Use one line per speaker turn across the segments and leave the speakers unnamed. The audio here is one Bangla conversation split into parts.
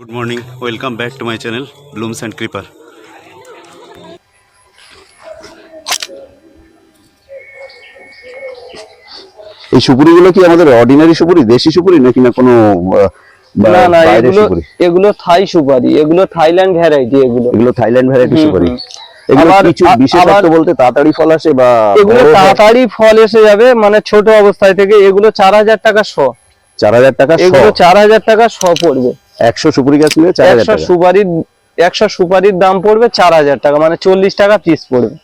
Good morning welcome back to my channel blooms and creeper
এই সুপুরিগুলো কি আমাদের অর্ডিনারি সুপুরি দেশি সুপুরি নাকি না কোনো
না না এগুলো এগুলো থাই সুপারি এগুলো থাইল্যান্ড ভ্যারাইটি এগুলো।
এগুলো থাইল্যান্ড ভ্যারাইটি সুপারি। এগুলো কিছু বিশেষত্ব বলতে তাড়াতাড়ি ফল আসে বা
এগুলো তাড়াতাড়ি ফল এসে যাবে মানে ছোট অবস্থায় থেকে এগুলো চার হাজার টাকা শ।
চার হাজার টাকা
এগুলো
শ
চার হাজার টাকা শ পড়বে।
একশো সুপুরি গাছ নিলে চার হাজার
সুপারির একশো সুপারির দাম পড়বে চার হাজার টাকা মানে চল্লিশ টাকা পিস পড়বে।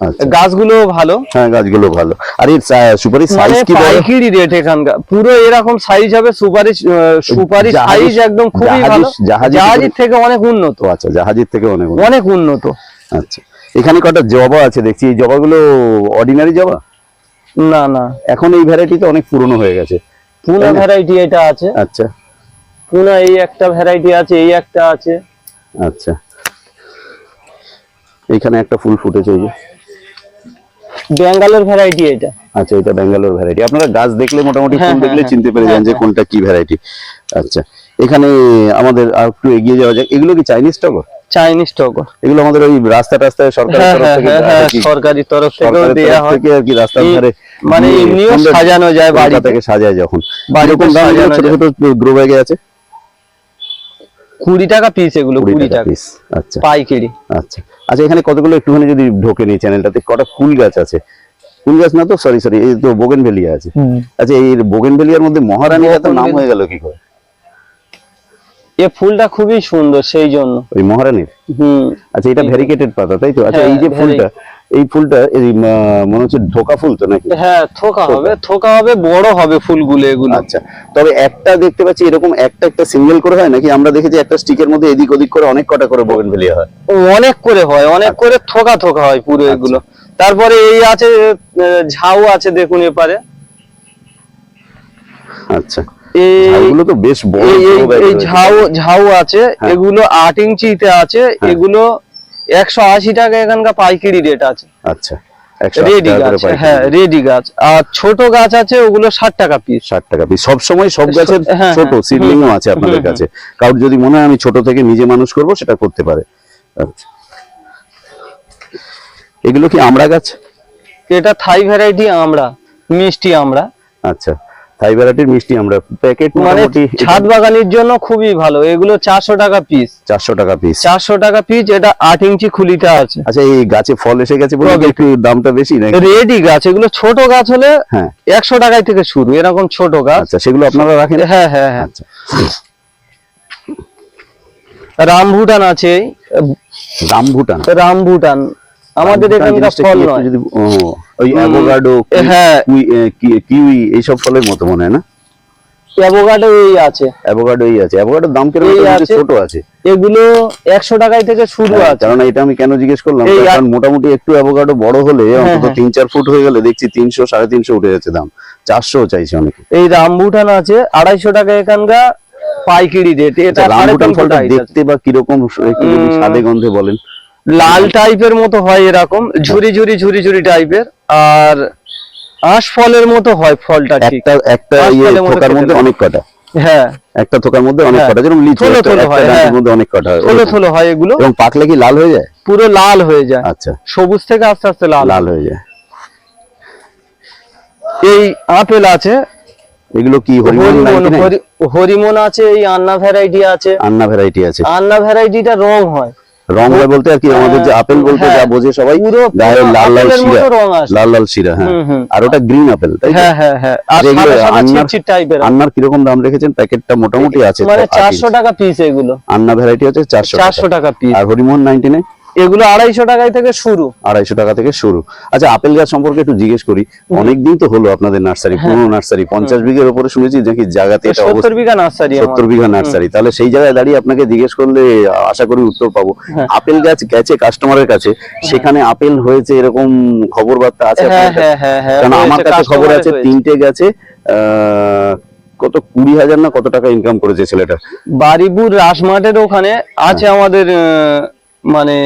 আচ্ছা।
গাছগুলো ভালো।
হ্যাঁ গাছগুলো ভালো। আর এই সা- সুপারির
মানে
সাইজ কি
পাইকারি রেট এখানকার। পুরো এরকম সাইজ হবে সুপারি সুপারি সাইজ একদম খুবই ভালো।
জাহাজি
জাহাজির থেকে অনেক উন্নত।
আচ্ছা জাহাজের থেকে অনেক
অনেক উন্নত।
আচ্ছা। এখানে কটা জবা আছে দেখছি। এই জবাগুলো অর্ডিনারি জবা?
না না।
এখন এই ভ্যারাইটিতে অনেক পুরনো হয়ে গেছে।
পুনা
তাই না?
ভ্যারাইটি এটা আছে।
আচ্ছা।
পুনা এই একটা ভ্যারাইটি আছে এই একটা আছে।
আচ্ছা। এইখানে একটা ফুল ফুটেছে এই যে।
বেঙ্গালোর ভ্যারাইটি এটা।
আচ্ছা এটা ব্যাঙ্গালোর ভ্যারাইটি আপনারা গাছ দেখলে মোটামুটি
হ্যাঁ,
ফুল দেখলে
হ্যাঁ,
চিনতে পেরে যান যে
হ্যাঁ,
কোনটা কি ভ্যারাইটি আচ্ছা এখানে আমাদের আর একটু এগিয়ে যাওয়া যাক। এগুলো কি চাইনিজ টগর
চাইনিজ টগর
এগুলো আমাদের ওই রাস্তা রাস্তায় সরকারের
হ্যাঁ
তরফ
হ্যাঁ
থেকে
হ্যাঁ হ্যাঁ
হয়
সরকারি তরফ
সরকারের
দেয়া হয়।
থেকে আর কি রাস্তার ধারে
মানে এমনিও সাজানো যায় বাড়িতে।
থেকে সাজায় যখন। এগুলো
সাজানো
ছোট ছোট গ্রো ব্যাগে আছে?
কুড়ি টাকা পিস এগুলো
কুড়ি টাকা পিস আচ্ছা।
পাইকারি।
আচ্ছা। আচ্ছা এখানে কতগুলো একটুখানি যদি ঢোকে নি চ্যানেলটাতে কটা ফুল গাছ আছে? ফুল গাছ না তো? সরি সরি এই তো বোগেন ভেলিয়া আছে আচ্ছা এই বোগেন ভেলিয়ার মধ্যে মহারানীর এত নাম হয়ে গেল কি করে?
এ ফুলটা খুবই সুন্দর সেই জন্য।
ওই মহারানীর?
হুম।
আচ্ছা এটা ভেরিকেটেড পাতা তাই তো? আচ্ছা
হ্যাঁ,
এই যে ফুলটা এই ফুলটা এই মনে হচ্ছে ঢোকা ফুল তো নাকি?
হ্যাঁ থোকা হবে থোকা হবে বড় হবে ফুলগুলো এগুলো।
আচ্ছা তবে একটা দেখতে পাচ্ছি এরকম একটা একটা সিঙ্গেল করে হয় নাকি? আমরা দেখেছি একটা স্টিকের মধ্যে এদিক ওদিক করে অনেক কটা করে বোগেন ভেলিয়া হয়।
অনেক করে হয় অনেক
আচ্ছা।
করে থোকা থোকা হয় পুরো এগুলো। তারপরে এই আছে ঝাউ আছে দেখুন এপারে।
আচ্ছা।
এই
ঝাউগুলো তো বেশ বড়
এই-। ঝাউ ঝাউ আছে
হ্যাঁ।
এগুলো আট ইঞ্চিতে আছে এগুলো একশো আশি টাকা এখানকার পাইকারি রেট আছে।
আচ্ছা
রেডি গাছ হ্যাঁ রেডি গাছ। আর ছোট গাছ আছে ওগুলো ষাট টাকা পিস
ষাট টাকা পিস সব সময় সব গাছের
হ্যাঁ,
ছোট
হ্যাঁ।
সিডলিংও আছে আপনাদের কাছে। কারোর যদি মনে হয় আমি ছোট থেকে নিজে মানুষ করব সেটা করতে পারে। আচ্ছা। এগুলো কি আমড়া গাছ?
এটা থাই ভ্যারাইটি আমরা মিষ্টি আমরা।
আচ্ছা। থাই ভ্যারাইটির মিষ্টি আমরা প্যাকেট
মানে
মোটামুটি
ছাদ বাগানের জন্য খুবই ভালো। এগুলো চারশো টাকা পিস
চারশো টাকা পিস
চারশো টাকা পিস এটা আট ইঞ্চি খুলিতে আছে।
আচ্ছা এই গাছে ফল এসে গেছে বলে একটু দামটা বেশি নাকি?
রেডি গাছ এগুলো ছোট গাছ হলে
হ্যাঁ।
একশো টাকায় থেকে শুরু এরকম ছোট গাছ।
আচ্ছা সেগুলো আপনারা রাখেন?
হ্যাঁ হ্যাঁ হ্যাঁ।
আচ্ছা।
রামভুটান আছে।
রামভুটান।
রামভুটান। আমাদের এখানকার ফল নয়।
ওই অ্যাভোকাডো
হ্যাঁ।
কিউই এইসব ফলের মতো মনে হয় না?
আছে।
অ্যাভোকাডোই আছে। অ্যাভোকাডোর দাম কীরকম। ছোট আছে।
এগুলো একশো টাকায় থেকে শুরু
হ্যাঁ,
আছে।
কারণ এটা আমি কেন জিজ্ঞেস করলাম? কারণ মোটামুটি একটু অ্যাভোকাডো বড় হলে অন্তত
হ্যাঁ।
তিন চার ফুট হয়ে গেলে দেখছি তিনশো সাড়ে তিনশো উঠে যাচ্ছে দাম। চারশো চাইছে অনেকে।
এই রামভুটান আছে আড়াইশো টাকা এখানকার পাইকারি রেট এটা
আচ্ছা, রামবুটান ফলটা দেখতে বা কীরকম একটু যদি স্বাদে গন্ধে বলেন।
লাল টাইপের মতো হয় এরকম ঝুরি ঝুরি ঝুরি ঝুরি টাইপের আর আঁশ ফলের মতো হয় ফলটা
একটা একটা ইয়ে থোকার মধ্যে অনেক কটা।
হ্যাঁ।
একটা থোকার মধ্যে অনেক
হ্যাঁ।
কটা যেরকম লিচু একটা-
হয়।
মধ্যে অনেক কটা হয়
থলো। থলো হয় এগুলো।
এবং পাকলে কি লাল হয়ে যায়?
পুরো লাল হয়ে যায়।
আচ্ছা।
সবুজ থেকে আস্তে আস্তে লাল।
লাল হয়ে যায়।
এই আপেল আছে।
এগুলো কি হরিমন
হরিমন
99?
হরি- হরিমন আছে এই আন্না ভ্যারাইটি আছে।
আন্না ভ্যারাইটি আছে।
আন্না ভ্যারাইটিটা রং হয়।
রং বলতে আর কি আমাদের যে আপেল বলতে যা
হ্যাঁ,
বোঝে সবাই গায়ে লাল লাল শিরা। লাল লাল শিরা হ্যাঁ। আর ওটা গ্রিন আপেল তাই?
হ্যাঁ হ্যাঁ হ্যাঁ।
আন্নার- কীরকম দাম রেখেছেন? প্যাকেটটা মোটামুটি আছে
মানে চারশো। টাকা পিস এগুলো।
আন্না ভ্যারাইটি হচ্ছে চারশো
চারশো টাকা পিস
আর হরিমোহন নাইনটি নাইন
এগুলো আড়াইশো টাকায় থেকে শুরু।
আড়াইশো টাকা থেকে শুরু। আচ্ছা আপেল গাছ সম্পর্কে একটু জিজ্ঞেস করি। অনেকদিন তো হলো আপনাদের নার্সারি পুরনো নার্সারি পঞ্চাশ বিঘের উপরে শুনেছি নাকি জায়গাতে
সত্তর বিঘা নার্সারি
সত্তর বিঘা নার্সারি। তাহলে সেই জায়গায় দাঁড়িয়ে আপনাকে জিজ্ঞেস করলে আশা করি উত্তর পাবো।
হ্যাঁ।
আপেল গাছ গেছে কাস্টমারের কাছে সেখানে আপেল হয়েছে এরকম খবর বার্তা আছে
হ্যাঁ? হ্যাঁ হ্যাঁ হ্যাঁ।
কারণ আমার কাছে খবর আছে তিনটে গেছে কত কুড়ি হাজার না কত টাকা ইনকাম করেছে ছেলেটা
বারিপুর রাসমাটের ওখানে আছে
হ্যাঁ।
আমাদের মানে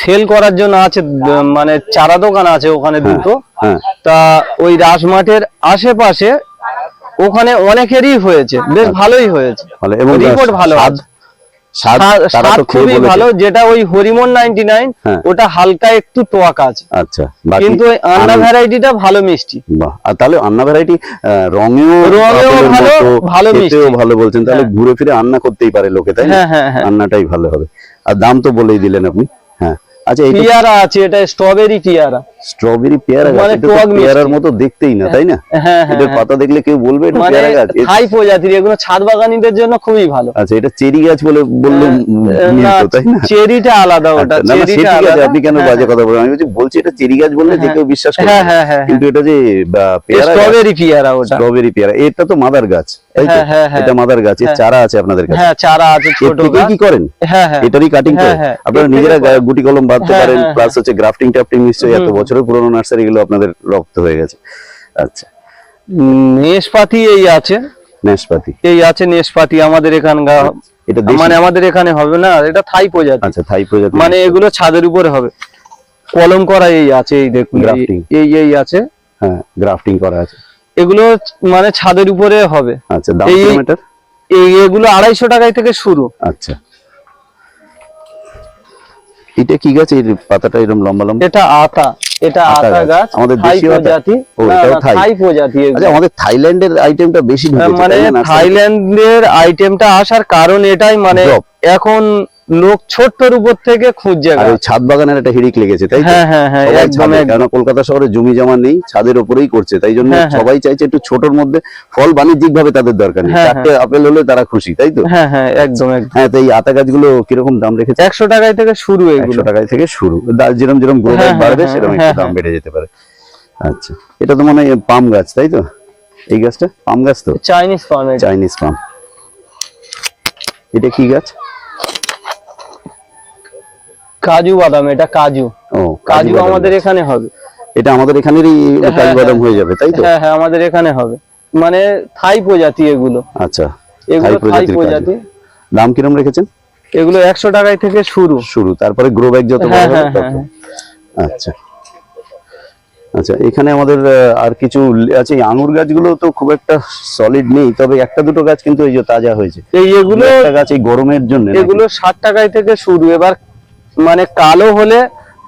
সেল করার জন্য আছে মানে চারা দোকান আছে ওখানে
হ্যাঁ,
দুটো।
হ্যাঁ।
তা ওই রাজমাঠের আশেপাশে ওখানে অনেকেরই হয়েছে বেশ ভালোই হয়েছে। রিপোর্ট ভালো
তারা তো
খুবই ভালো যেটা ওই হরিমন নাইনটি নাইন
হ্যাঁ।
ওটা হালকা একটু টোয়াক আছে।
আচ্ছা
কিন্তু ভ্যারাইটিটা ভালো মিষ্টি।
বাহ আর তাহলে আন্না ভ্যারাইটি রঙেও
রঙেও ভালো,
মতো,
ভালো
বলছেন। তাহলে
হ্যাঁ।
ঘুরে ফিরে আন্না করতেই পারে লোকে তাই না?
হ্যাঁ হ্যাঁ হ্যাঁ।
রান্নাটাই ভালো হবে। আর দাম তো বলেই দিলেন আপনি। আচ্ছা
পিয়ারা আছে এটা স্ট্রবেরি পিয়ারা।
স্ট্রবেরি পেয়ারা
মানে।
পেয়ারার মতো দেখতেই না তাই না?
হ্যাঁ হ্যাঁ হ্যাঁ।
পাতা দেখলে কেউ বলবে এটা
মানে
পেয়ারা গাছ।
থাই প্রজাতির এগুলো ছাদ বাগানীদের জন্য খুবই ভালো।
আচ্ছা এটা চেরি গাছ বলে বললে তাই না?
চেরিটা আলাদা ওটা
আচ্ছা,
চেরিটা আলাদা।
আপনি কেন বাজে কথা বলেন আমি বলছি এটা চেরি গাছ বললে যে কেউ বিশ্বাস করে।
হ্যাঁ
কিন্তু এটা যে পেয়ারা
স্ট্রবেরি পিয়ারা ওটা।
স্ট্রবেরি পেয়ারা এটা তো মাদার গাছ তাই তো। এটা মাদার গাছ এর। চারা আছে আপনাদের কাছে।
হ্যাঁ চারা আছে ছোট
কি করেন?
হ্যাঁ হ্যাঁ।
এটারই কাটিং করে।
হ্যাঁ,
আপনারা নিজেরা গুটি কলম বাঁধতে
হ্যাঁ,
পারেন
হ্যাঁ,
প্লাস হচ্ছে গ্রাফটিং টাফটিং নিশ্চয়ই এত বছরের পুরোনো নার্সারি গুলো আপনাদের রপ্ত হয়ে গেছে। আচ্ছা।
নেশপাতি এই আছে।
নাশপাতি।
এই আছে নেশপাতি আমাদের এখানকার।
এটা
মানে আমাদের এখানে হবে না এটা থাই প্রজাতি
আচ্ছা থাই প্রজাতি
মানে এগুলো ছাদের উপরে হবে। কলম করা এই আছে এই দেখুন এই- এই এই আছে।
হ্যাঁ গ্রাফটিং করা আছে।
এগুলো মানে ছাদের উপরে হবে।
আচ্ছা দাম কিলোমিটার?
এই এগুলো আড়াইশো টাকায় থেকে শুরু।
আচ্ছা। এটা কি গাছ এই পাতাটা এরকম লম্বা লম্বা
এটা আতা এটা
আতা গাছ। আমাদের দেশীয়?
প্রজাতি
ও, এটাও থাই।
থাই প্রজাতি
আচ্ছা আমাদের থাইল্যান্ডের আইটেমটা বেশি ঢুকেছে
মানে? থাইল্যান্ডের আইটেমটা আসার কারণ এটাই মানে এখন লোক ছোট্টর উপর থেকে খুঁজছে
আর ওই ছাদ বাগানের একটা হিড়িক লেগেছে তাই
হ্যাঁ হ্যাঁ হ্যাঁ একদম
কেননা কলকাতা শহরে জমি জমা নেই ছাদের উপরেই করছে তাই জন্য
হ্যাঁ, হ্যাঁ।
সবাই চাইছে একটু ছোটর মধ্যে ফল বাণিজ্যিক ভাবে তাদের দরকার নেই।
হ্যাঁ,
চারটে আপেল হলে তারা খুশি তাই তো?
হ্যাঁ হ্যাঁ একদম একদম।
হ্যাঁ তো এই আতা গাছগুলো কীরকম দাম রেখেছে?
একশো টাকায় থেকে শুরু
একশো টাকায় থেকে শুরু। যেরকম যেরকম গ্রো
হ্যাঁ,
বাড়বে সেরকম একটু দাম। বেড়ে যেতে পারে। আচ্ছা এটা তো মানে পাম গাছ তাই তো? এই গাছটা পাম গাছ তো?
চাইনিজ পাম
চাইনিজ পাম এটা কি গাছ?
কাজু বাদাম এটা কাজু।
ও
কাজু আমাদের এখানে হবে।
এটা আমাদের এখানেরই
হ্যাঁ,
কাজু বাদাম
হ্যাঁ।
হয়ে যাবে তাই তো?
হ্যাঁ হ্যাঁ আমাদের এখানে হবে। মানে থাই প্রজাতি এগুলো।
আচ্ছা
এগুলো
থাই কাজু।
প্রজাতি।
দাম কিরম রেখেছেন?
এগুলো একশো টাকায় থেকে শুরু।
শুরু তারপরে গ্রো ব্যাগ যত বড়
হ্যাঁ,
হবে
হ্যাঁ,
তত।
হ্যাঁ,
আচ্ছা। আচ্ছা এখানে আমাদের আর কিছু আছে এই আঙুর গাছগুলো তো খুব একটা সলিড নেই তবে একটা দুটো গাছ কিন্তু এই যে তাজা হয়েছে।
এই এগুলো
একটা গাছ এই গরমের জন্য
এগুলো ষাট টাকায় থেকে শুরু। এবার মানে কালো হলে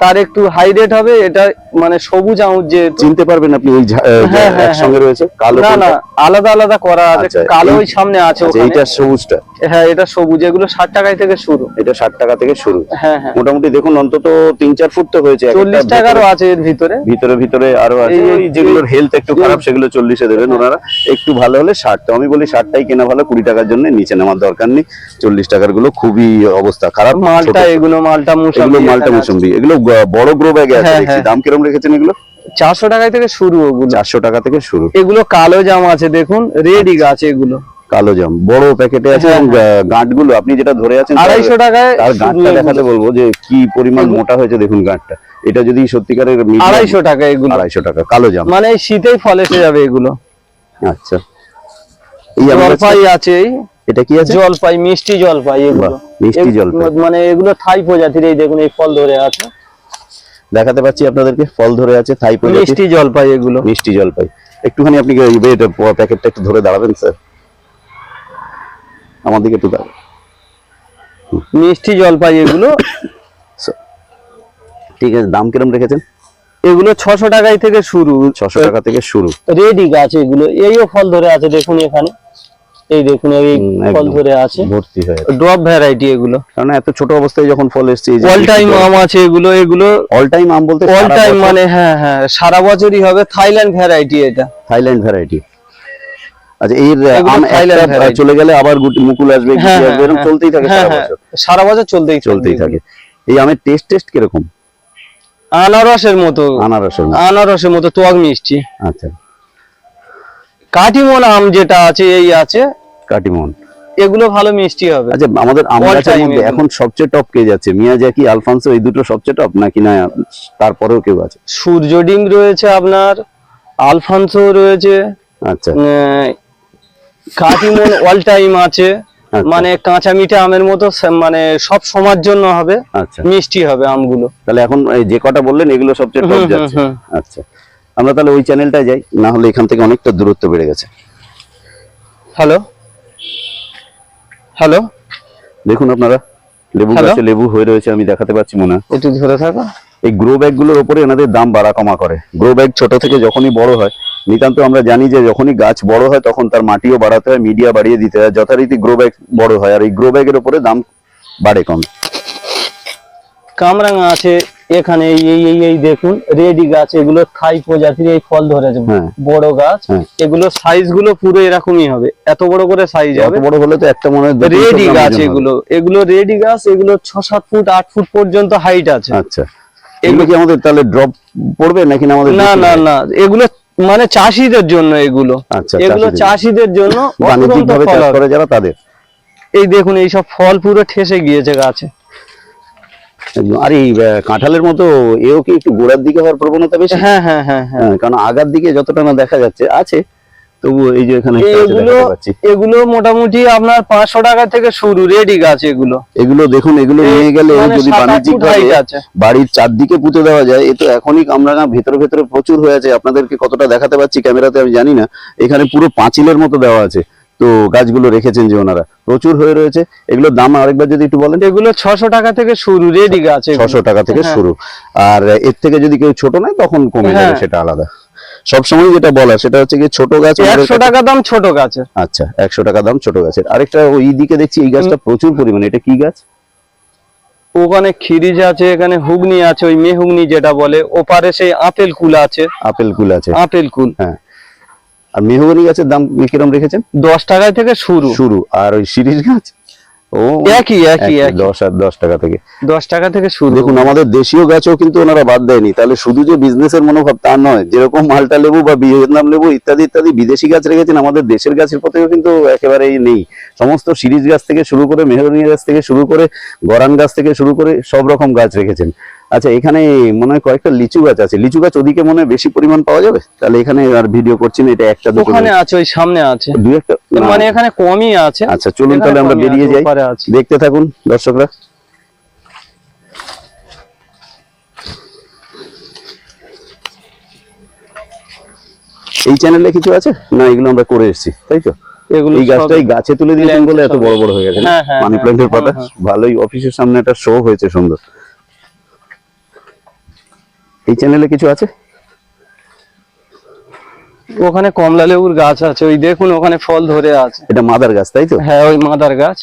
তার একটু হাই রেট হবে এটা মানে সবুজ আঙুর যেহেতু
চিনতে পারবেন আপনি ওই আহ,
হ্যাঁ, হ্যাঁ,
একসঙ্গে রয়েছে কালো
না না আলাদা আলাদা করা আছে।
আচ্ছা,
কালো ওই সামনে আছে
আচ্ছা এইটা সবুজটা।
হ্যাঁ এটা সবুজ এগুলো ষাট টাকায় থেকে শুরু।
এটা ষাট টাকা থেকে শুরু।
হ্যাঁ হ্যাঁ।
মোটামুটি দেখুন অন্তত তিন চার ফুট তো হয়েছে।
চল্লিশ টাকারও আছে এর ভিতরে।
ভিতরে ভিতরে আরও আছে। যেগুলোর হেলথ একটু খারাপ সেগুলো চল্লিশে দেবেন ওনারা। একটু ভালো হলে ষাট। তো আমি বলি ষাটটাই কেনা ভালো কুড়ি টাকার জন্য নিচে নেওয়ার দরকার নেই। চল্লিশ টাকারগুলো খুবই অবস্থা খারাপ।
মালটা এগুলো মালটা মুসম্বি এগুলো
মালটা মুসম্বি। এগুলো বড় গ্রো ব্যাগে আছে
হ্যাঁ, হ্যাঁ।
দাম কিরম রেখেছেন এগুলো?
চারশো টাকায় থেকে শুরু ওগুলো।
চারশো টাকা থেকে শুরু।
এগুলো কালো জাম আছে দেখুন রেডি গাছ এগুলো।
কালো জাম বড় প্যাকেটে আছে
হ্যাঁ,
এবং গাঁটগুলো আপনি যেটা ধরে আছেন
আড়াইশো টাকায় শুরু
গাঁটটা দেখাতে বলব যে কি পরিমাণ মোটা হয়েছে দেখুন গাঁটটা। এটা যদি সত্যিকারের
আড়াইশো টাকা এগুলো।
আড়াইশো টাকা কালো জাম।
মানে শীতেই ফল এসে যাবে এগুলো।
আচ্ছা। এই
জলপাই আছে
এটা কি আছে?
জলপাই মিষ্টি জলপাই এগুলো।
মিষ্টি জলপাই।
মানে এগুলো থাই প্রজাতির এই দেখুন এই ফল ধরে আছে।
দেখাতে পাচ্ছি আপনাদেরকে ফল ধরে আছে থাই
মিষ্টি জলপাই এগুলো।
মিষ্টি জলপাই। একটুখানি আপনি প্যাকেটটা একটু ধরে দাঁড়াবেন স্যার। আমার দিকে একটু দাঁড়ান।
মিষ্টি জলপাই এগুলো।
ঠিক আছে দাম কিরম রেখেছেন?
এগুলো ছশো টাকায় থেকে শুরু।
ছশো টাকা থেকে শুরু।
রেডি গাছ এগুলো। এইও ফল ধরে আছে দেখুন এখানে। এই দেখুন এই ফল ধরে আছে।
ভর্তি হয়ে।
ড্রপ ভ্যারাইটি এগুলো।
কারণ এত ছোট অবস্থায় যখন ফল এসছে
অল টাইম আম আছে এগুলো এগুলো
অল টাইম আম বলতে
অল টাইম মানে হ্যাঁ হ্যাঁ সারা বছরই হবে থাইল্যান্ড ভ্যারাইটি এটা।
থাইল্যান্ড ভ্যারাইটি আচ্ছা এর আম চলে গেলে আবার গুটি মুকুল আসবে
হ্যাঁ,
এরকম
হ্যাঁ,
চলতেই থাকে
হ্যাঁ
সারা বছর।
সারা বছর চলতেই
চলতেই থাকে। এই আমের টেস্ট টেস্ট কীরকম?
আনারসের মতো।
আনারসের মতো।
আনারসের মতো টক মিষ্টি।
আচ্ছা।
কাটিমন আম যেটা আছে এই আছে।
কাটিমন।
এগুলো ভালো মিষ্টি হবে।
আচ্ছা আমাদের আম গাছের মধ্যে এখন সবচেয়ে টপ কে যাচ্ছে? মিয়াজাকি আলফানসো এই দুটো সবচেয়ে টপ নাকি না তারপরেও কেউ আছে?
সূর্য ডিম রয়েছে আপনার আলফানসো রয়েছে
আচ্ছা।
কাটিমন অল টাইম আছে।
আচ্ছা।
মানে কাঁচা মিঠা আমের মতো মানে সব সময়ের জন্য হবে
আচ্ছা।
মিষ্টি হবে আমগুলো।
তাহলে এখন এই যে কটা বললেন এগুলো সবচেয়ে টপ যাচ্ছে। আচ্ছা। আমরা তাহলে ওই চ্যানেলটায় যাই না হলে এখান থেকে অনেকটা দূরত্ব বেড়ে গেছে।
হ্যালো হ্যালো
দেখুন আপনারা লেবু? গাছে লেবু হয়ে রয়েছে আমি দেখাতে পাচ্ছি মনে। হয়।
একটু ধরে থাকো।
এই গ্রো ব্যাগগুলোর উপরে এনাদের দাম বাড়া কমা করে। গ্রো ব্যাগ ছোট থেকে যখনই বড় হয় নিতান্ত আমরা জানি যে যখনই গাছ বড় হয় তখন তার মাটিও বাড়াতে হয় মিডিয়া বাড়িয়ে দিতে হয় যথারীতি গ্রো ব্যাগ বড় হয়। আর এই গ্রো ব্যাগের উপরে দাম বাড়ে কম।
কামরাঙা আছে এখানে এই এই এই দেখুন রেডি গাছ এগুলো থাই প্রজাতির এই ফল ধরেছে।
হ্যাঁ।
বড় গাছ
হ্যাঁ।
এগুলো সাইজগুলো পুরো এরকমই হবে। এত বড় করে সাইজ হবে।
বড় হলে তো একটা মনে হয়
রেডি গাছ এগুলো। এগুলো রেডি গাছ এগুলো ছ সাত ফুট আট ফুট পর্যন্ত হাইট আছে।
আচ্ছা। এগুলো কি আমাদের তাহলে ড্রপ পড়বে নাকি না আমাদের
না না না। এগুলো মানে চাষিদের জন্য এগুলো।
আচ্ছা
এগুলো
চাষিদের।
জন্য।
করে যারা তাদের।
এই দেখুন এইসব ফল পুরো ঠেসে গিয়েছে গাছে।
একদম। আর এই কাঁঠালের মতো এও কি একটু গোড়ার দিকে হওয়ার প্রবণতা বেশি?
হ্যাঁ হ্যাঁ হ্যাঁ হ্যাঁ।
হ্যাঁ কারণ আগার দিকে যতটা না দেখা যাচ্ছে আছে। তবু এই যে এখানে
এগুলো এগুলো মোটামুটি আপনার পাঁচশো টাকা থেকে শুরু রেডি গাছ এগুলো।
এগুলো দেখুন এগুলো নিয়ে গেলে
মানে
যদি বাণিজ্যিক বাড়ির চারদিকে পুঁতে দেওয়া যায় এ তো এখনই আমরা না ভেতরে ভেতরে প্রচুর হয়ে আছে। আপনাদেরকে কতটা দেখাতে পাচ্ছি ক্যামেরাতে আমি জানি না। এখানে পুরো পাঁচিলের মতো দেওয়া আছে। তো গাছগুলো রেখেছেন যে ওনারা। প্রচুর হয়ে রয়েছে। এগুলোর দাম আরেকবার যদি একটু বলেন।
এগুলো ছশো টাকা থেকে শুরু রেডি গাছ।
ছশো টাকা থেকে
হ্যাঁ।
শুরু। আর এর থেকে যদি কেউ ছোট নেয় তখন কমে যাবে
হ্যাঁ।
সেটা আলাদা। সবসময় যেটা বলা সেটা হচ্ছে কি ছোট গাছ
একশো টাকা দাম ছোট গাছের
আচ্ছা একশো টাকা দাম ছোট গাছের। আরেকটা ওই দিকে দেখছি এই গাছটা প্রচুর পরিমাণে। এটা কি গাছ?
ওখানে খিরিজ আছে এখানে হুগনি আছে ওই মেহুগনি যেটা বলে ওপারে সেই আপেল কুল আছে।
আপেল কুল আছে।
আপেল কুল।
হ্যাঁ। আর মেহগনি গাছের দাম কিরম রেখেছেন?
দশ টাকায় থেকে শুরু।
শুরু। আর ওই শিরিষ গাছ? ও
একই একই
দশ আর দশ টাকা থেকে।
দশ টাকা থেকে শুরু।
দেখুন আমাদের দেশীয় গাছও কিন্তু ওনারা বাদ দেয়নি। তাহলে শুধু যে বিজনেসের মনোভাব তা নয় যেরকম মালটা লেবু বা ভিয়েতনাম লেবু ইত্যাদি ইত্যাদি বিদেশি গাছ রেখেছেন আমাদের দেশের গাছের প্রতিও কিন্তু একেবারেই নেই। সমস্ত সিরিজ গাছ থেকে শুরু করে মেহগনি গাছ থেকে শুরু করে গরান গাছ থেকে শুরু করে সব রকম গাছ রেখেছেন। আচ্ছা এখানে মনে হয় কয়েকটা লিচু গাছ আছে। লিচু গাছ ওদিকে মনে হয় বেশি পরিমাণ পাওয়া যাবে? তাহলে এখানে আর ভিডিও করছি না এটা একটা
ওখানে আছে ওই সামনে আছে।
দুই একটা?
মানে এখানে কমই আছে।
আচ্ছা চলুন তাহলে আমরা বেরিয়ে যাই। দেখতে থাকুন দর্শকরা। এই চ্যানেলে কিছু আছে? না এগুলো আমরা করে এসেছি তাই তো?
এগুলো
এই গাছটাই গাছে তুলে দিয়েছেন বলে এত বড় বড় হয়ে গেছে
হ্যাঁ, হ্যাঁ,
মানি প্ল্যান্টের পাতা?
হ্যাঁ,
ভালোই অফিসের সামনে একটা শো হয়েছে সুন্দর। এই চ্যানেলে কিছু আছে?
ওখানে কমলা লেবুর গাছ আছে ওই দেখুন ওখানে ফল ধরে আছে।
এটা মাদার গাছ তাই তো?
হ্যাঁ ওই মাদার গাছ।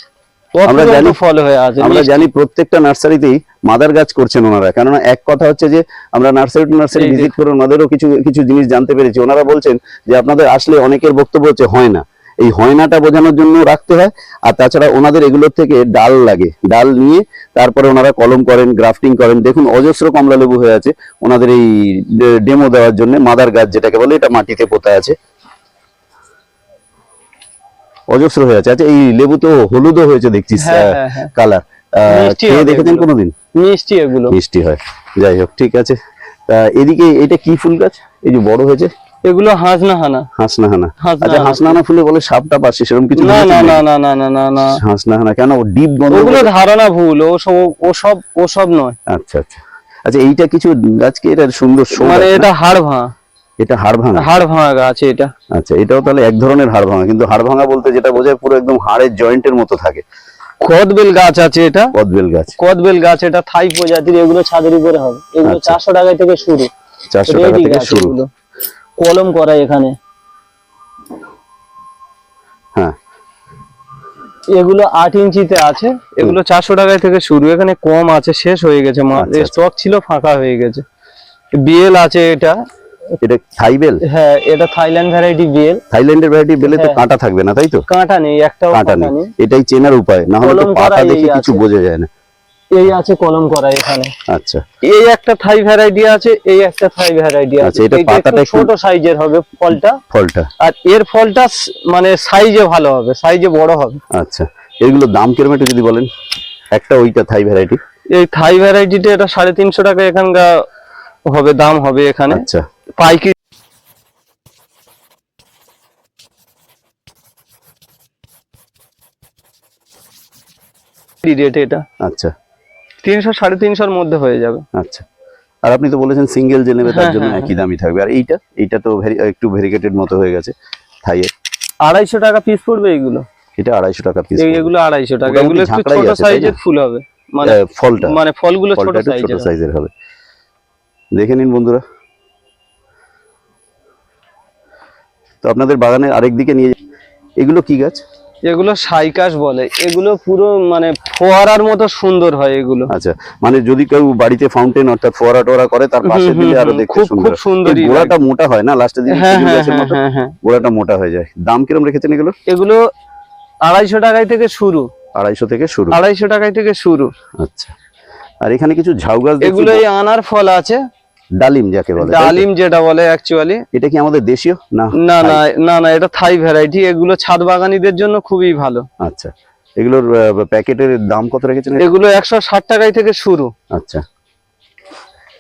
আমরা জানি
ফল হয়ে আছে
আমরা জানি প্রত্যেকটা নার্সারিতেই মাদার গাছ করছেন ওনারা। কেননা এক কথা হচ্ছে যে আমরা নার্সারি টু নার্সারি ভিজিট করে ওনাদেরও কিছু কিছু জিনিস জানতে পেরেছি। ওনারা বলছেন যে আপনাদের আসলে অনেকের বক্তব্য হচ্ছে হয় না। এই হয়নাটা বোঝানোর জন্য রাখতে হয়। আর তাছাড়া ওনাদের এগুলোর থেকে ডাল লাগে। ডাল নিয়ে তারপরে ওনারা কলম করেন গ্রাফটিং করেন। দেখুন অজস্র কমলা লেবু হয়ে আছে ওনাদের এই ডেমো দেওয়ার জন্য মাদার গাছ যেটাকে বলে এটা মাটিতে পোতা আছে। অজস্র হয়ে আছে। আচ্ছা এই লেবু তো হলুদও হয়েছে দেখছি
হ্যাঁ, হ্যাঁ, হ্যাঁ।
কালার। খেয়ে দেখেছেন কোনোদিন?
মিষ্টি এগুলো।
মিষ্টি হয়। যাই হোক ঠিক আছে। তা এদিকে এটা কি ফুল গাছ? এই যে বড় হয়েছে।
এগুলো হাসনা হানা
হাসনা হানা আচ্ছা। হাসনা হানা ফুলে বলে সাপটা পাশে সেরকম কিছু
না না না না না না না না।
হাসনা হানা কেন ডিপ গন্ধ
ওগুলো ধারণা ভুল ও সব ও সব ও সব নয়।
আচ্ছা আচ্ছা। আচ্ছা এইটা কিছু গাছকে এটা সুন্দর
মানে এটা হাড় ভাঙা
এটা হাড় ভাঙা
হাড় ভাঙা গাছ এটা।
আচ্ছা এটাও তাহলে এক ধরনের হাড় ভাঙা কিন্তু হাড় ভাঙা বলতে যেটা বোঝায় পুরো একদম হাড়ের জয়েন্টের মতো থাকে।
কদবেল গাছ আছে এটা।
কদবেল গাছ।
কদবেল গাছ এটা থাই প্রজাতির এগুলো ছাদের উপরে হবে। এগুলো
আচ্ছা।
চারশো টাকা থেকে শুরু।
চারশো টাকা থেকে শুরু।
কলম করা এখানে।
হ্যাঁ।
এগুলো আট ইঞ্চিতে আছে এগুলো চারশো টাকা থেকে শুরু এখানে কম আছে শেষ হয়ে গেছে
আচ্ছা, আচ্ছা।
স্টক ছিল ফাঁকা হয়ে গেছে। বিএল আছে এটা।
এটা থাইবেল
হ্যাঁ এটা থাইল্যান্ড ভ্যারাইটি
থাইল্যান্ডের ভ্যারাইটি বেলে তো
হ্যাঁ।
কাঁটা থাকবে না তাই তো?
কাঁটা নেই একটাও
কাঁটা নেই।
নেই।
এটাই চেনার উপায় না হলে তো পাতা দেখে কিছু বোঝা যায় না।
এই আছে কলম করা এখানে।
আচ্ছা।
এই একটা থাই ভ্যারাইটি আছে এই একটা থাই ভ্যারাইটি আছে।
আচ্ছা, এটা পাতাটা
ছোট সাইজের হবে ফলটা।
ফলটা।
আর এর ফলটা মানে সাইজে ভালো হবে সাইজে বড় হবে।
আচ্ছা এগুলো দাম কিরম একটু যদি বলেন? একটা ওইটা থাই ভ্যারাইটি
এই থাই ভ্যারাইটিটা এটা সাড়ে তিনশো টাকা এখানকার হবে দাম হবে এখানে।
আচ্ছা।
পাইকারি রেট এটা।
আচ্ছা।
তিনশো সাড়ে তিনশোর মধ্যে হয়ে যাবে।
আচ্ছা। আর আপনি তো বলেছেন সিঙ্গেল যে নেবে তার
হ্যাঁ,
জন্য
হ্যাঁ,
একই দামই থাকবে। আর এইটা এইটা তো একটু ভেরিকেটেড মতো হয়ে গেছে থাইয়ে
আড়াইশো টাকা পিস পড়বে এগুলো।
এটা আড়াইশো টাকা পিস
এই- এগুলো আড়াইশো টাকা। এগুলো একটু ছোট সাইজের ফুল হবে। মানে
ফলটা।
মানে ফলগুলো ছোট সাইজের
হবে। দেখে নিন বন্ধুরা। তো আপনাদের বাগানের আরেক দিকে নিয়ে। এগুলো কি গাছ?
এগুলো সাইকাস বলে এগুলো পুরো মানে ফোয়ারার মতো সুন্দর হয় এগুলো।
আচ্ছা মানে যদি কেউ বাড়িতে ফাউন্টেন অর্থাৎ ফোয়ারা টোয়ারা করে তার পাশে দিলে
আরও
দেখতে
খুব-
সুন্দর।
খুব সুন্দরই
এই গোড়াটা মোটা হয় না? লাস্টের দিকে
হ্যাঁ হ্যাঁ হ্যাঁ
গোড়াটা মোটা হয়ে যায়। দাম কিরম রেখেছেন এগুলো?
এগুলো আড়াইশো টাকায় থেকে শুরু।
আড়াইশো থেকে শুরু।
আড়াইশো টাকায় থেকে শুরু।
আচ্ছা। আর এখানে কিছু ঝাউ গাছ
এগুলো এই আনার ফল আছে।
ডালিম যাকে বলে
ডালিম যেটা বলে অ্যাকচুয়ালি
এটা কি আমাদের দেশীয়? না
না না না না এটা থাই ভ্যারাইটি এগুলো ছাদ বাগানীদের জন্য খুবই ভালো।
আচ্ছা। এগুলোর প্যাকেটের দাম কত রেখেছেন
এগুলো একশো ষাট টাকায় থেকে শুরু।
আচ্ছা।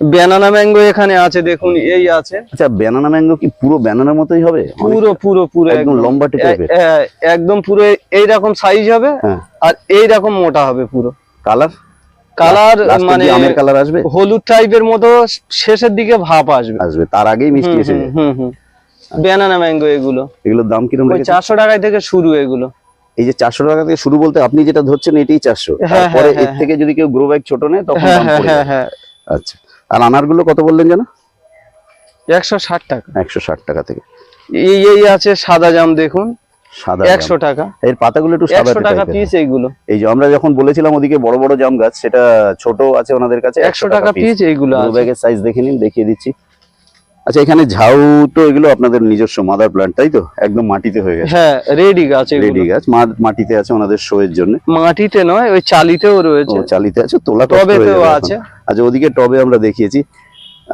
ব্যানানা ম্যাঙ্গো এখানে আছে দেখুন এই আছে।
আচ্ছা ব্যানানা ম্যাঙ্গো কি পুরো ব্যানানার মতোই হবে?
পুরো পুরো পুরো
একদম লম্বাটে টাইপের
একদম পুরো এই রকম সাইজ হবে
হ্যাঁ।
আর এই রকম মোটা হবে পুরো।
কালার
কালার মানে
আমের কালার আসবে?
হলুদ টাইপের মতো শেষের দিকে ভাপ আসবে।
আসবে তার আগেই মিষ্টি এসে
হুম হুম ব্যানানা ম্যাঙ্গো এগুলো।
এগুলোর দাম কীরকম
চারশো টাকায় থেকে শুরু এগুলো।
এই যে চারশো টাকা থেকে শুরু বলতে আপনি যেটা ধরছেন এটাই চারশো।
হ্যাঁ,
তারপরে
হ্যাঁ,
এর থেকে যদি কেউ গ্রো ব্যাগ ছোট নেয় তখন
হ্যাঁ হ্যাঁ হ্যাঁ হ্যাঁ।
আচ্ছা। আর আনারগুলো কত বললেন যেন?
একশো ষাট টাকা।
একশো ষাট টাকা থেকে।
এই এই আছে সাদা জাম দেখুন।
সাদা
একশো। টাকা।
এর পাতাগুলো একটু সাদা
টাকা পিস এইগুলো।
এই যে আমরা যখন বলেছিলাম ওদিকে বড় বড় জাম গাছ সেটা ছোট আছে ওনাদের কাছে
একশো টাকা পিস এইগুলো
ব্যাগের সাইজ দেখে নিন দেখিয়ে দিচ্ছি। আচ্ছা এখানে ঝাউ তো এগুলো আপনাদের নিজস্ব মাদার প্ল্যান্ট তাই তো? একদম মাটিতে হয়ে গেছে।
হ্যাঁ রেডি গাছ
রেডি গাছ মাটিতে আছে ওনাদের শো এর জন্য।
মাটিতে নয় ওই চালিতেও রয়েছে।
চালিতে আছে তোলা এখন।
আছে।
আচ্ছা ওদিকে টবে আমরা দেখিয়েছি।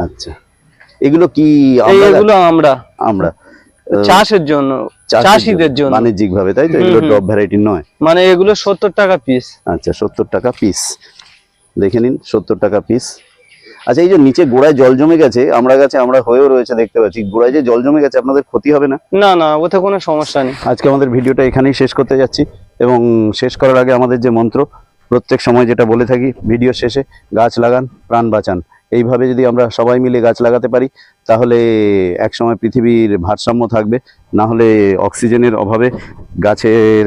আচ্ছা এগুলো কি
এগুলো আমরা।
আমরা।
চাষের জন্য চাষিদের জন্য।
বাণিজ্যিক ভাবে তাই তো? এগুলো টপ ভ্যারাইটি নয়।
মানে এগুলো সত্তর টাকা পিস
আচ্ছা সত্তর টাকা পিস দেখে নিন সত্তর টাকা পিস আচ্ছা এই যে নিচে গোড়ায় জল জমে গেছে আমরা গাছে আমরা হয়েও রয়েছে দেখতে পাচ্ছি গোড়ায় যে জল জমে গেছে আপনাদের ক্ষতি হবে না?
না না ওতে কোনো সমস্যা নেই।
আজকে আমাদের ভিডিওটা এখানেই শেষ করতে যাচ্ছি এবং শেষ করার আগে আমাদের যে মন্ত্র প্রত্যেক সময় যেটা বলে থাকি ভিডিও শেষে গাছ লাগান প্রাণ বাঁচান। এইভাবে যদি আমরা সবাই মিলে গাছ লাগাতে পারি তাহলে একসময় পৃথিবীর ভারসাম্য থাকবে। না হলে অক্সিজেনের অভাবে গাছের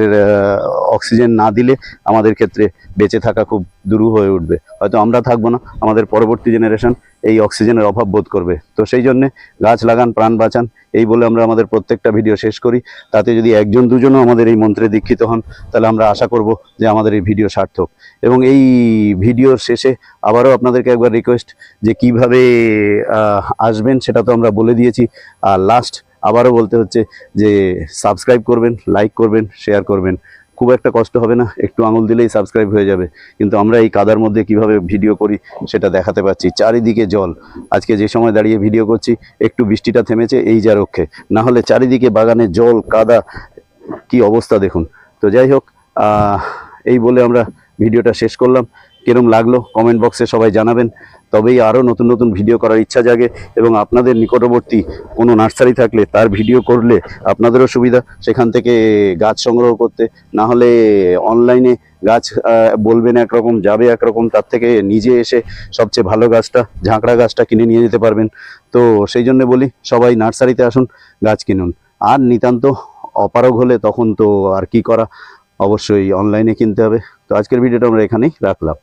অক্সিজেন না দিলে আমাদের ক্ষেত্রে বেঁচে থাকা খুব দুরূহ হয়ে উঠবে। হয়তো আমরা থাকব না, আমাদের পরবর্তী জেনারেশন এই অক্সিজেনের অভাব বোধ করবে। তো সেই জন্যে গাছ লাগান, প্রাণ বাঁচান, এই বলে আমরা আমাদের প্রত্যেকটা ভিডিও শেষ করি। তাতে যদি একজন, দুজনও আমাদের এই মন্ত্রে দীক্ষিত হন, তাহলে আমরা আশা করব যে আমাদের এই ভিডিও সার্থক। এবং এই ভিডিওর শেষে আবারও আপনাদেরকে একবার রিকোয়েস্ট যে কীভাবে আসবেন সেটা তো আমরা বলে দিয়েছি। আর লাস্ট আবারও বলতে হচ্ছে যে সাবস্ক্রাইব করবেন লাইক করবেন শেয়ার করবেন। খুব একটা কষ্ট হবে না, একটু আঙুল দিলেই সাবস্ক্রাইব হয়ে যাবে। কিন্তু আমরা এই কাদার মধ্যে কীভাবে ভিডিও করি, সেটা দেখাতে পাচ্ছি চারিদিকে জল। আজকে যে সময় দাঁড়িয়ে ভিডিও করছি, একটু বৃষ্টিটা থেমেছে, এই যা রক্ষে। না হলে চারিদিকে বাগানে জল, কাদা, কি অবস্থা দেখুন। তো যাই হোক এই বলে আমরা ভিডিওটা শেষ করলাম। কিরম লাগল? কমেন্ট বক্সে সবাই জানাবেন। তবেই আরও নতুন নতুন ভিডিও করার ইচ্ছা জাগে এবং আপনাদের নিকটবর্তী কোনো নার্সারি থাকলে তার ভিডিও করলে আপনাদেরও সুবিধা সেখান থেকে গাছ সংগ্রহ করতে। না হলে অনলাইনে গাছ বলবেন একরকম, যাবে একরকম, তার থেকে নিজে এসে সবচেয়ে ভালো গাছটা, ঝাঁকড়া গাছটা কিনে নিয়ে যেতে পারবেন। তো সেই জন্য বলি, সবাই নার্সারিতে আসুন, গাছ কিনুন। আর নিতান্ত অপারগ হলে তখন তো আর কি করা? অবশ্যই অনলাইনে কিনতে হবে। তো আজকের ভিডিওটা আমরা এখানেই রাখলাম।